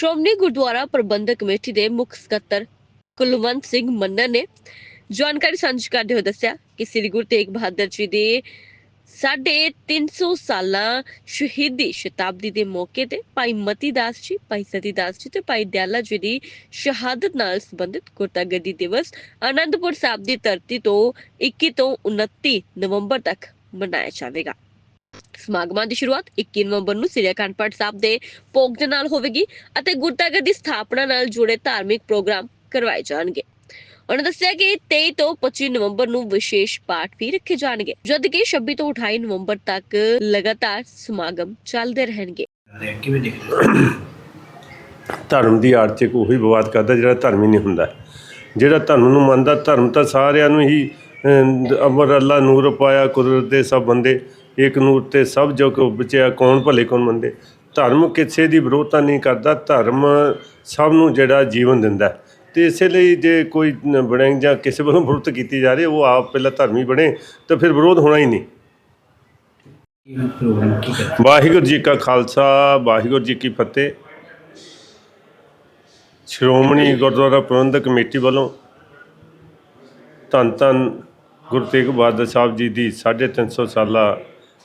Shiromani Gurdwara Prabandhak committee ਦੇ ਮੁੱਖ ਸਕੱਤਰ ਕੁਲਵੰਤ ਸਿੰਘ ਮੰਨਨ ਨੇ ਜਾਣਕਾਰੀ ਸਾਂਝੀ ਕਰਦੇ ਹੋਏ ਦੱਸਿਆ ਕਿ ਸ੍ਰੀ ਗੁਰੂ ਤੇਗ ਬਹਾਦਰ ਜੀ ਦੇ ਸਾਢੇ 300 ਸਾਲਾਂ ਸ਼ਹੀਦੀ ਸ਼ਤਾਬਦੀ ਦੇ ਮੌਕੇ ਤੇ ਭਾਈ ਮਤੀ ਦਾਸ ਜੀ, ਭਾਈ ਸਤੀ ਦਾਸ ਜੀ ਤੇ ਭਾਈ ਦਿਆਲਾ ਜੀ ਦੀ ਸ਼ਹਾਦਤ ਨਾਲ ਸੰਬੰਧਿਤ ਗੁਰਤਾ ਗੱਦੀ ਦਿਵਸ ਆਨੰਦਪੁਰ ਸਾਹਿਬ ਦੀ ਧਰਤੀ ਤੋਂ 21 ਤੋਂ 29 ਨਵੰਬਰ ਤੱਕ ਮਨਾਇਆ ਜਾਵੇਗਾ। ਸਮਾਗਮਾਂ ਦੀ ਸ਼ੁਰੂਆਤ 21 ਨਵੰਬਰ ਨੂੰ ਸ੍ਰੀ ਅਖੰਡ ਪਾਠ ਸਾਹਿਬ ਦੇ ਭੋਗ ਦੇ ਨਾਲ ਹੋਵੇਗੀ ਅਤੇ ਗੁਰਤਾ ਗੱਦੀ ਸਥਾਪਨਾ ਨਾਲ ਜੁੜੇ ਧਾਰਮਿਕ ਪ੍ਰੋਗਰਾਮ ਕਰਵਾਏ ਜਾਣਗੇ। ਉਹਨਾਂ ਦੱਸਿਆ ਕਿ 23 ਤੋਂ 25 ਨਵੰਬਰ ਨੂੰ ਵਿਸ਼ੇਸ਼ ਪਾਠ ਵੀ ਰੱਖੇ ਜਾਣਗੇ ਜਦ ਕਿ 26 ਤੋਂ 28 ਨਵੰਬਰ ਤੱਕ ਲਗਾਤਾਰ ਸਮਾਗਮ ਚੱਲਦੇ ਰਹਿਣਗੇ। ਕਿਵੇਂ ਦੇਖਦੇ ਧਰਮ ਦੀ ਆੜ 'ਚ ਕੋਈ ਵਿਵਾਦ ਕਰਦਾ ਜਿਹੜਾ ਧਰਮ ਹੀ ਨਹੀਂ ਹੁੰਦਾ। ਜਿਹੜਾ ਧਰਮ ਨੂੰ ਮੰਨਦਾ ਧਰਮ ਤਾਂ ਸਾਰਿਆਂ ਨੂੰ ਹੀ ਅਮ, ਅਮਰ ਅੱਲਾ ਨੂਰ ਪਾਇਆ ਕੁਦਰਤ ਦੇ ਸਭ ਬੰਦੇ ਇੱਕ ਨੂਰ ਤੇ ਸਭ ਜੋ ਕੋ ਬਚਿਆ ਕੌਣ ਭਲੇ, ਕੌਣ ਮੰਦੇ? ਧਰਮ ਕਿਸੇ ਦੀ ਵਿਰੋਧਤਾ ਨਹੀਂ ਕਰਦਾ, ਧਰਮ ਸਭ ਨੂੰ ਜਿਹੜਾ ਜੀਵਨ ਦਿੰਦਾ ਹੈ। ਤੇ ਇਸੇ ਲਈ ਜੇ ਕੋਈ ਨ- ਬਣੇ ਜਾਂ ਕਿਸੇ ਵੱਲੋਂ ਵਿਰੋਧ ਕੀਤੀ ਜਾ ਰਹੀ ਉਹ ਆਪ ਪਹਿਲਾਂ ਧਰਮੀ ਬਣੇ, ਤਾਂ ਫਿਰ ਵਿਰੋਧ ਹੋਣਾ ਹੀ ਨਹੀਂ। ਵਾਹਿਗੁਰੂ ਜੀ ਕਾ ਖਾਲਸਾ, ਵਾਹਿਗੁਰੂ ਜੀ ਕੀ ਫਤਿਹ। ਸ਼੍ਰੋਮਣੀ ਗੁਰਦੁਆਰਾ ਪ੍ਰਬੰਧਕ ਕਮੇਟੀ ਵੱਲੋਂ ਧੰਨ ਧੰਨ ਗੁਰੂ ਤੇਗ ਬਹਾਦਰ ਸਾਹਿਬ ਜੀ ਦੀ 350 ਸਾਲਾ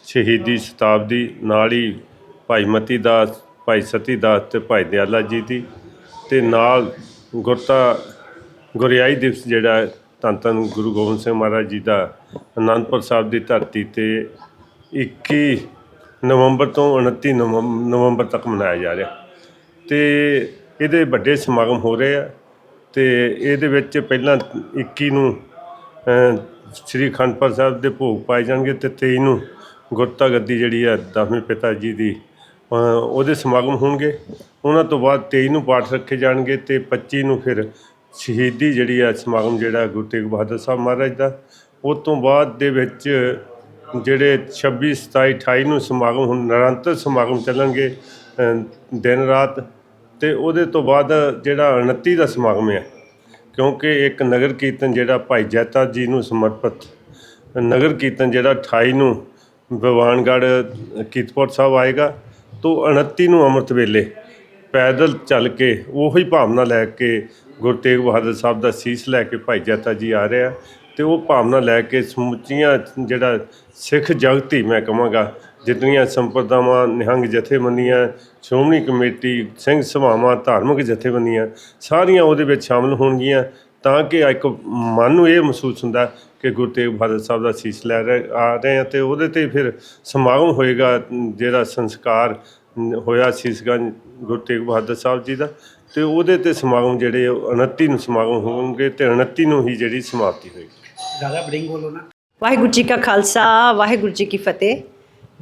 ਸ਼ਹੀਦੀ ਸ਼ਤਾਬਦੀ ਨਾਲ ਹੀ ਭਾਈ ਮਤੀ ਦਾਸ, ਭਾਈ ਸਤੀ ਦਾਸ ਤੇ ਭਾਈ ਦਿਆਲਾ ਜੀ ਦੀ ਤੇ ਨਾਲ ਗੁਰਤਾ, ਗੁਰਿਆਈ ਦਿਵਸ ਜਿਹੜਾ ਧੰਨ ਧੰਨ ਗੁਰੂ ਗੋਬਿੰਦ ਸਿੰਘ ਮਹਾਰਾਜ ਜੀ ਦਾ ਅਨੰਦਪੁਰ ਸਾਹਿਬ ਦੀ ਧਰਤੀ ਤੇ 21 ਨਵੰਬਰ ਤੋਂ 29 ਨਵੰਬ- ਨਵੰਬਰ ਤੱਕ ਮਨਾਇਆ ਜਾ ਰਿਹਾ। ਤੇ ਇਹਦੇ ਵੱਡੇ ਸਮਾਗਮ ਹੋ ਰਹੇ ਆ ਤੇ ਇਹਦੇ ਵਿੱਚ ਪਹਿਲਾਂ 21 ਨੂੰ ਸ੍ਰੀ ਅਖੰਡ ਸਾਹਿਬ ਦੇ ਭੋਗ ਪਾਏ ਜਾਣਗੇ ਤੇ 23 ਨੂੰ ਗੁਰਤਾ ਗੱਦੀ ਜਿਹੜੀ ਆ ਦਸਵੇਂ ਪਿਤਾ ਜੀ ਦੀ ਉਹਦੇ ਸਮਾਗਮ ਹੋਣਗੇ। ਉਹਨਾਂ ਤੋਂ ਬਾਅਦ 23 ਨੂੰ ਪਾਠ ਰੱਖੇ ਜਾਣਗੇ ਤੇ 25 ਨੂੰ ਫਿਰ ਸ਼ਹੀਦੀ ਜਿਹੜੀ ਆ ਸਮਾਗਮ ਜਿਹੜਾ ਗੁਰੂ ਤੇਗ ਬਹਾਦਰ ਸਾਹਿਬ ਮਹਾਰਾਜ ਦਾ। ਉਸ ਤੋਂ ਬਾਅਦ ਦੇ ਵਿੱਚ ਜਿਹੜੇ 26 27 28 ਨੂੰ ਸਮਾਗਮ ਹੁਣ ਨਿਰੰਤਰ ਸਮਾਗਮ ਚੱਲਣਗੇ ਦਿਨ ਰਾਤ ਤੇ ਉਹਦੇ ਤੋਂ ਬਾਅਦ ਜਿਹੜਾ 29 ਦਾ ਸਮਾਗਮ ਹੈ, ਕਿਉਂਕਿ ਇੱਕ ਨਗਰ ਕੀਰਤਨ ਜਿਹੜਾ ਭਾਈ ਜੈਤਾ ਜੀ ਨੂੰ ਸਮਰਪਿਤ, ਨਗਰ ਕੀਰਤਨ ਜਿਹੜਾ 28 ਨੂੰ ਭਗਵਾਨਗੜ੍ਹ ਕੀਰਤਪੁਰ ਸਾਹਿਬ ਆਏਗਾ, ਤੋਂ 29 ਨੂੰ ਅੰਮ੍ਰਿਤ ਵੇਲੇ ਪੈਦਲ ਚੱਲ ਕੇ ਉਹੀ ਭਾਵਨਾ ਲੈ ਕੇ ਗੁਰੂ ਤੇਗ ਬਹਾਦਰ ਸਾਹਿਬ ਦਾ ਸੀਸ ਲੈ ਕੇ ਭਾਈ ਜੈਤਾ ਜੀ ਆ ਰਿਹਾ ਤੇ ਉਹ ਭਾਵਨਾ ਲੈ ਕੇ ਸਮੁੱਚੀਆਂ ਜਿਹੜਾ ਸਿੱਖ ਜਗਤੀ ਮੈਂ ਕਹਾਂਗਾ, ਜਿਤਨੀਆਂ ਸੰਪਰਦਾਵਾਂ, ਨਿਹੰਗ ਜਥੇਬੰਦੀਆਂ, ਸ਼੍ਰੋਮਣੀ ਕਮੇਟੀ, ਸਿੰਘ ਸਭਾਵਾਂ, ਧਾਰਮਿਕ ਜਥੇਬੰਦੀਆਂ, ਸਾਰੀਆਂ ਉਹਦੇ ਵਿੱਚ ਸ਼ਾਮਲ ਹੋਣਗੀਆਂ, ਤਾਂ ਕਿ ਇੱਕ ਮਨ ਨੂੰ ਇਹ ਮਹਿਸੂਸ ਹੁੰਦਾ ਕਿ ਗੁਰੂ ਤੇਗ ਬਹਾਦਰ ਸਾਹਿਬ ਦਾ ਸੀਸ ਲੈ ਰਹੇ ਆ ਰਹੇ ਆ ਤੇ ਉਹਦੇ ਤੇ ਫਿਰ ਸਮਾਗਮ ਹੋਏਗਾ ਜਿਹੜਾ ਸੰਸਕਾਰ ਹੋਇਆ ਸੀਸਗੰਜ ਗੁਰੂ ਤੇਗ ਬਹਾਦਰ ਸਾਹਿਬ ਜੀ ਦਾ ਤੇ ਉਹਦੇ ਤੇ ਸਮਾਗਮ ਜਿਹੜੇ ਉਹ 29 ਨੂੰ ਸਮਾਗਮ ਹੋਣਗੇ ਤੇ 29 ਨੂੰ ਹੀ ਜਿਹੜੀ ਸਮਾਪਤੀ ਹੋਏਗੀ। ਜ਼ਿਆਦਾ ਬੜਿੰਗ ਬੋਲੋ ਨਾ। ਵਾਹਿਗੁਰੂ ਜੀ ਕਾ ਖਾਲਸਾ ਵਾਹਿਗੁਰੂ ਜੀ ਕੀ ਫਤਿਹ।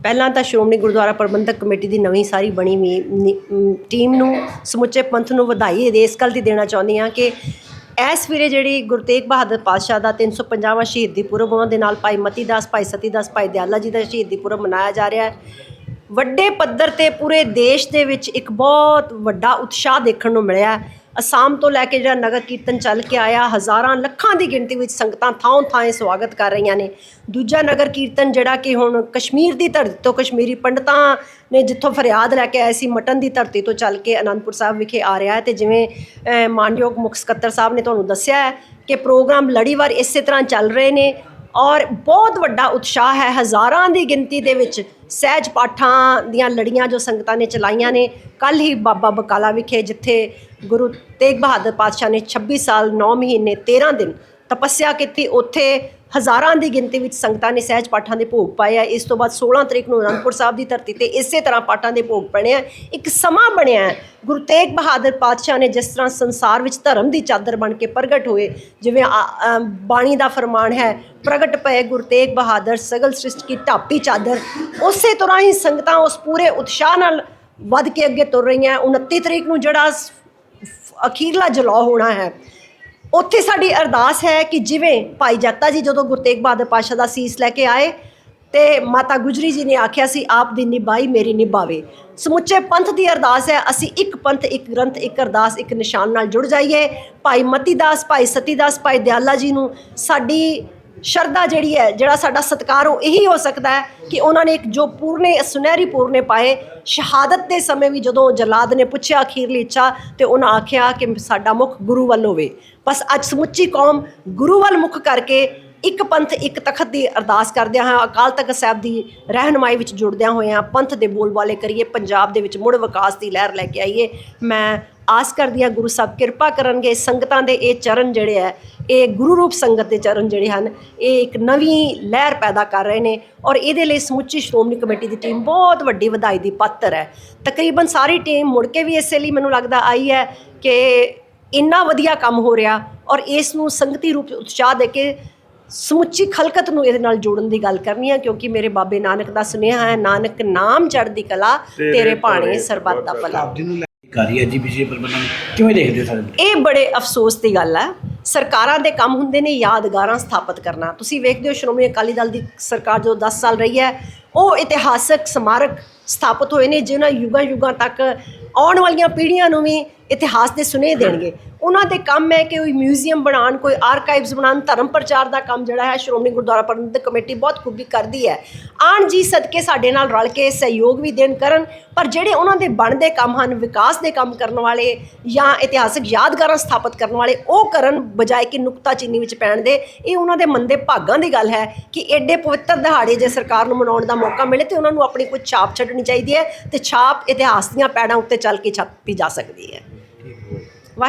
ਪਹਿਲਾਂ ਤਾਂ ਸ਼੍ਰੋਮਣੀ ਗੁਰਦੁਆਰਾ ਪ੍ਰਬੰਧਕ ਕਮੇਟੀ ਦੀ ਨਵੀਂ ਸਾਰੀ ਬਣੀ ਟੀਮ ਨੂੰ ਸਮੁੱਚੇ ਪੰਥ ਨੂੰ ਵਧਾਈ ਇਸ ਗੱਲ ਦੀ ਦੇਣਾ ਚਾਹੁੰਦੀ ਹਾਂ ਕਿ ਇਸ ਵੇਲੇ ਜਿਹੜੀ ਗੁਰੂ ਤੇਗ ਬਹਾਦਰ ਪਾਤਸ਼ਾਹ ਦਾ 350ਵਾਂ ਸ਼ਹੀਦੀ ਪੁਰਬ ਉਹਨਾਂ ਦੇ ਨਾਲ ਭਾਈ ਮਤੀ ਦਾਸ, ਭਾਈ ਸਤੀ ਦਾਸ, ਭਾਈ ਦਿਆਲਾ ਜੀ ਦਾ ਸ਼ਹੀਦੀ ਪੁਰਬ ਮਨਾਇਆ ਜਾ ਰਿਹਾ ਹੈ। ਵੱਡੇ ਪੱਧਰ ਤੇ ਪੂਰੇ ਦੇਸ਼ ਦੇ ਵਿੱਚ ਇੱਕ ਬਹੁਤ ਵੱਡਾ ਉਤਸ਼ਾਹ ਦੇਖਣ ਨੂੰ ਮਿਲਿਆ ਅਸਾਮ ਤੋਂ ਲੈ ਕੇ ਜਿਹੜਾ ਨਗਰ ਕੀਰਤਨ ਚੱਲ ਕੇ ਆਇਆ, ਹਜ਼ਾਰਾਂ ਲੱਖਾਂ ਦੀ ਗਿਣਤੀ ਵਿੱਚ ਸੰਗਤਾਂ ਥਾਂ ਥਾਂ ਸਵਾਗਤ ਕਰ ਰਹੀਆਂ ਨੇ। ਦੂਜਾ ਨਗਰ ਕੀਰਤਨ ਜਿਹੜਾ ਕਿ ਹੁਣ ਕਸ਼ਮੀਰ ਦੀ ਧਰਤੀ ਤੋਂ, ਕਸ਼ਮੀਰੀ ਪੰਡਤਾਂ ਨੇ ਜਿੱਥੋਂ ਫਰਿਆਦ ਲੈ ਕੇ ਆਏ ਸੀ, ਮਟਨ ਦੀ ਧਰਤੀ ਤੋਂ ਚੱਲ ਕੇ ਅਨੰਦਪੁਰ ਸਾਹਿਬ ਵਿਖੇ ਆ ਰਿਹਾ ਹੈ ਤੇ ਜਿਵੇਂ ਮਾਨਯੋਗ ਮੁੱਖ ਸਕੱਤਰ ਸਾਹਿਬ ਨੇ ਤੁਹਾਨੂੰ ਦੱਸਿਆ ਹੈ ਕਿ ਪ੍ਰੋਗਰਾਮ ਲੜੀਵਾਰ ਇਸੇ ਤਰ੍ਹਾਂ ਚੱਲ ਰਹੇ ਨੇ। ਔਰ ਬਹੁਤ ਵੱਡਾ ਉਤਸ਼ਾਹ ਹੈ ਹਜ਼ਾਰਾਂ ਦੀ ਗਿਣਤੀ ਦੇ ਵਿੱਚ ਸਹਿਜ ਪਾਠਾਂ ਦੀਆਂ ਲੜੀਆਂ ਜੋ ਸੰਗਤਾਂ ਨੇ ਚਲਾਈਆਂ ਨੇ। ਕੱਲ ਹੀ ਬਾਬਾ ਬਕਾਲਾ ਵਿਖੇ ਜਿੱਥੇ ਗੁਰੂ ਤੇਗ ਬਹਾਦਰ ਪਾਤਸ਼ਾਹ ਨੇ 26 ਸਾਲ 9 ਮਹੀਨੇ 13 ਦਿਨ ਤਪੱਸਿਆ ਕੀਤੀ, ਉੱਥੇ ਹਜ਼ਾਰਾਂ ਦੀ ਗਿਣਤੀ ਵਿੱਚ ਸੰਗਤਾਂ ਨੇ ਸਹਿਜ ਪਾਠਾਂ ਦੇ ਭੋਗ ਪਾਏ ਆ। ਇਸ ਤੋਂ ਬਾਅਦ 16 ਤਰੀਕ ਨੂੰ ਅਨੰਦਪੁਰ ਸਾਹਿਬ ਦੀ ਧਰਤੀ ਤੇ ਇਸੇ ਤਰ੍ਹਾਂ ਪਾਠਾਂ ਦੇ ਭੋਗ ਪਣੇ ਆ। ਇੱਕ ਸਮਾਂ ਬਣਿਆ ਹੈ। ਗੁਰੂ ਤੇਗ ਬਹਾਦਰ ਪਾਤਸ਼ਾਹ ਨੇ ਜਿਸ ਤਰ੍ਹਾਂ ਸੰਸਾਰ ਵਿੱਚ ਧਰਮ ਦੀ ਚਾਦਰ ਬਣ ਕੇ ਪ੍ਰਗਟ ਹੋਏ, ਜਿਵੇਂ ਆ- ਬਾਣੀ ਦਾ ਫਰਮਾਨ ਹੈ, ਪ੍ਰਗਟ ਪਏ ਗੁਰੂ ਤੇਗ ਬਹਾਦਰ, ਸਗਲ ਸ੍ਰਿਸ਼ਟ ਕੀ ਢਾਪੀ ਚਾਦਰ। ਉਸੇ ਤਰ੍ਹਾਂ ਹੀ ਸੰਗਤਾਂ ਉਸ ਪੂਰੇ ਉਤਸ਼ਾਹ ਨਾਲ ਵੱਧ ਕੇ ਅੱਗੇ ਤੁਰ ਰਹੀਆਂ। 29 ਤਰੀਕ ਨੂੰ ਜਿਹੜਾ ਅਖੀਰਲਾ ਜਲਾਅ ਹੋਣਾ ਹੈ ਉੱਥੇ ਸਾਡੀ ਅਰਦਾਸ ਹੈ ਕਿ ਜਿਵੇਂ ਭਾਈ ਜੱਤਾ ਜੀ ਜਦੋਂ ਗੁਰੂ ਤੇਗ ਬਹਾਦਰ ਪਾਸ਼ਾ ਦਾ ਸੀਸ ਲੈ ਕੇ ਆਏ ਤੇ ਮਾਤਾ ਗੁਜਰੀ ਜੀ ਨੇ ਆਖਿਆ ਸੀ, ਆਪ ਦੀ ਨਿਭਾਈ, ਮੇਰੀ ਨਿਭਾਵੇ। ਸਮੁੱਚੇ ਪੰਥ ਦੀ ਅਰਦਾਸ ਹੈ, ਅਸੀਂ ਇੱਕ ਪੰਥ, ਇੱਕ ਗ੍ਰੰਥ, ਇੱਕ ਅਰਦਾਸ, ਇੱਕ ਨਿਸ਼ਾਨ ਨਾਲ ਜੁੜ ਜਾਈਏ। ਭਾਈ ਮਤੀ ਦਾਸ ਭਾਈ ਸਤੀ ਦਾਸ ਭਾਈ ਦਿਆਲਾ ਜੀ ਨੂੰ ਸਾਡੀ ਸ਼ਰਧਾ ਜਿਹੜੀ ਹੈ, ਜਿਹੜਾ ਸਾਡਾ ਸਤਿਕਾਰ, ਉਹ ਇਹੀ ਹੋ ਸਕਦਾ ਹੈ ਕਿ ਉਹਨਾਂ ਨੇ ਇੱਕ ਜੋ ਪੂਰਨੇ, ਸੁਨਹਿਰੀ ਪੂਰਨੇ ਪਾਏ। ਸ਼ਹਾਦਤ ਦੇ ਸਮੇਂ ਵੀ ਜਦੋਂ ਜਲਾਦ ਨੇ ਪੁੱਛਿਆ ਅਖੀਰਲੀ ਇੱਛਾ, ਤੇ ਉਹਨਾਂ ਆਖਿਆ ਕਿ ਸਾਡਾ ਮੁਖ ਗੁਰੂ ਵੱਲ ਹੋਵੇ। ਬਸ ਅੱਜ ਸਮੁੱਚੀ ਕੌਮ ਗੁਰੂ ਵੱਲ ਮੁਖ ਕਰਕੇ ਇੱਕ ਪੰਥ, ਇੱਕ ਤਖਤ ਦੀ ਅਰਦਾਸ ਕਰਦਿਆਂ ਹਾਂ। ਅਕਾਲ ਤਖਤ ਸਾਹਿਬ ਦੀ ਰਹਿਨਮਾਈ ਵਿੱਚ ਜੁੜਦਿਆਂ ਹੋਇਆਂ ਪੰਥ ਦੇ ਬੋਲਬਾਲੇ ਕਰੀਏ। ਪੰਜਾਬ ਦੇ ਵਿੱਚ ਮੁੜ ਵਿਕਾਸ ਦੀ ਲਹਿਰ ਲੈ ਕੇ ਆਈਏ। ਮੈਂ ਆਸ ਕਰਦੀ ਹਾਂ ਗੁਰੂ ਸਾਹਿਬ ਕਿਰਪਾ ਕਰਨਗੇ ਸੰਗਤਾਂ ਦੇ ਇਹ ਚਰਨ ਜਿਹੜੇ ਹੈ ਇਹ ਗੁਰੂ ਰੂਪ ਸੰਗਤ ਦੇ ਚਰਨ ਜਿਹੜੇ ਹਨ ਇਹ ਇੱਕ ਨਵੀਂ ਲਹਿਰ ਪੈਦਾ ਕਰ ਰਹੇ ਨੇ ਔਰ ਇਹਦੇ ਲਈ ਸਮੁੱਚੀ ਸ਼੍ਰੋਮਣੀ ਕਮੇਟੀ ਦੀ ਟੀਮ ਬਹੁਤ ਵੱਡੀ ਵਧਾਈ ਦੀ ਪਾਤਰ ਹੈ। ਤਕਰੀਬਨ ਸਾਰੀ ਟੀਮ ਮੁੜ ਕੇ ਵੀ ਇਸੇ ਲਈ ਮੈਨੂੰ ਲੱਗਦਾ ਆਈ ਹੈ ਕਿ ਇੰਨਾ ਵਧੀਆ ਕੰਮ ਹੋ ਰਿਹਾ ਔਰ ਇਸ ਨੂੰ ਸੰਗਤੀ ਰੂਪ ਉਤਸ਼ਾਹ ਦੇ ਕੇ ਸਮੁੱਚੀ ਖਲਕਤ ਨੂੰ ਇਹਦੇ ਨਾਲ ਜੋੜਨ ਦੀ ਗੱਲ ਕਰਨੀ ਹੈ ਕਿਉਂਕਿ ਮੇਰੇ ਬਾਬੇ ਨਾਨਕ ਦਾ ਸੁਨੇਹਾ ਹੈ ਨਾਨਕ ਨਾਮ ਚੜ੍ਹਦੀ ਕਲਾ ਤੇਰੇ ਭਾਣੇ ਸਰਬੱਤ ਦਾ ਭਲਾ। ਕਰ ਰਹੀ ਹੈ ਜੀਬੀਸੀ ਪ੍ਰਬੰਧਨ ਕਿਵੇਂ ਦੇਖਦੇ ਹੋ ਸਾਰੇ? ਇਹ ਬੜੇ ਅਫਸੋਸ ਦੀ ਗੱਲ ਹੈ। ਸਰਕਾਰਾਂ ਦੇ ਕੰਮ ਹੁੰਦੇ ਨੇ ਯਾਦਗਾਰਾਂ ਸਥਾਪਿਤ ਕਰਨਾ। ਤੁਸੀਂ ਵੇਖਦੇ ਹੋ, ਸ਼੍ਰੋਮਣੀ ਅਕਾਲੀ ਦਲ ਦੀ ਸਰਕਾਰ ਜੋ 10 ਸਾਲ ਰਹੀ ਹੈ, ਉਹ ਇਤਿਹਾਸਕ ਸਮਾਰਕ ਸਥਾਪਿਤ ਹੋਏ ਨੇ, ਜਿਨ੍ਹਾਂ ਯੁਗਾਂ ਯੁਗਾਂ ਤੱਕ ਆਉਣ ਵਾਲੀਆਂ ਪੀੜ੍ਹੀਆਂ ਨੂੰ ਵੀ ਇਤਿਹਾਸ ਦੇ ਸੁਨੇਹੇ ਦੇਣਗੇ। ਉਹਨਾਂ ਦੇ ਕੰਮ ਹੈ ਕਿ ਕੋਈ ਮਿਊਜ਼ੀਅਮ ਬਣਾਉਣ, ਕੋਈ ਆਰਕਾਈਵਸ ਬਣਾਉਣ, ਧਰਮ ਪ੍ਰਚਾਰ ਦਾ ਕੰਮ ਜਿਹੜਾ ਹੈ ਸ਼੍ਰੋਮਣੀ ਗੁਰਦੁਆਰਾ ਪ੍ਰਬੰਧਕ ਕਮੇਟੀ ਬਹੁਤ ਖੂਬੀ ਕਰਦੀ ਹੈ। ਆਣ ਜੀ ਸਦਕੇ ਸਾਡੇ ਨਾਲ ਰਲ ਕੇ ਸਹਿਯੋਗ ਵੀ ਦੇਣ ਕਰਨ, ਪਰ ਜਿਹੜੇ ਉਹਨਾਂ ਦੇ ਬਣਦੇ ਕੰਮ ਹਨ, ਵਿਕਾਸ ਦੇ ਕੰਮ ਕਰਨ ਵਾਲੇ ਜਾਂ ਇਤਿਹਾਸਕ ਯਾਦਗਾਰਾਂ ਸਥਾਪਿਤ ਕਰਨ ਵਾਲੇ, ਉਹ ਕਰਨ ਬਜਾਏ ਕਿ ਨੁਕਤਾਚੀਨੀ ਵਿੱਚ ਪੈਣ ਦੇ, ਇਹ ਉਹਨਾਂ ਦੇ ਮੰਦੇ ਭਾਗਾਂ ਦੀ ਗੱਲ ਹੈ ਕਿ ਐਡੇ ਪਵਿੱਤਰ ਦਿਹਾੜੇ ਜੇ ਸਰਕਾਰ ਨੂੰ ਮਨਾਉਣ ਦਾ ਮੌਕਾ ਮਿਲੇ ਤੇ ਉਹਨਾਂ ਨੂੰ ਆਪਣੀ ਕੋਈ ਛਾਪ ਛੱਡਣੀ ਚਾਹੀਦੀ ਹੈ ਤੇ ਛਾਪ ਇਤਿਹਾਸ ਦੀਆਂ ਪੈੜਾਂ ਉੱਤੇ ਚੱਲ ਕੇ ਛਾਪੀ ਜਾ ਸਕਦੀ ਹੈ।